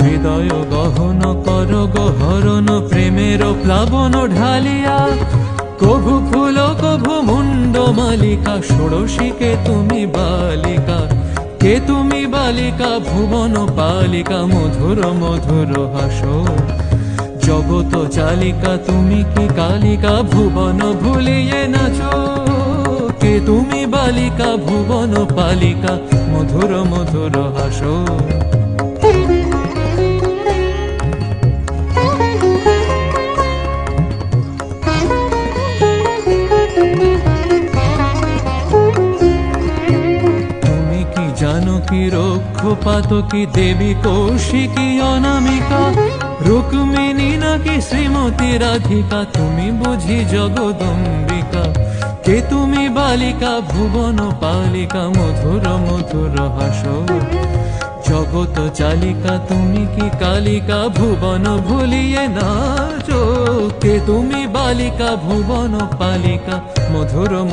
হৃদয় গহন কর গহরণ, প্রেমের প্লাবন ঢালিয়া, কভু ফুল, কভু মুন্ড মালিকা, ষোড়শীকে তুমি বালিকা, কে তুমি বালিকা, ভুবন পালিকা, মধুর মধুর হাস জগত চালিকা, তুমি কি কালিকা, ভুবন ভুলিয়ে নাচো। কে তুমি বালিকা, ভুবন পালিকা, মধুর মধুর হাসো তুমি কি জানো কি রক্ষপাত কি দেবী কৌশিকী অনামিকা? রুক্মিণী নাকি শ্রীমতী রাধিকা? তুমি বুঝি জগদম্বিকা। কে তুমি বালিকা? ভুবন পালিকা, মধুর মধুর হাস। জগত চালিকা, তুমি কি কালিকা? ভুবন ভুলিয়ে নাচো। কে তুমি বালিকা? ভুবন পালিকা, মধুর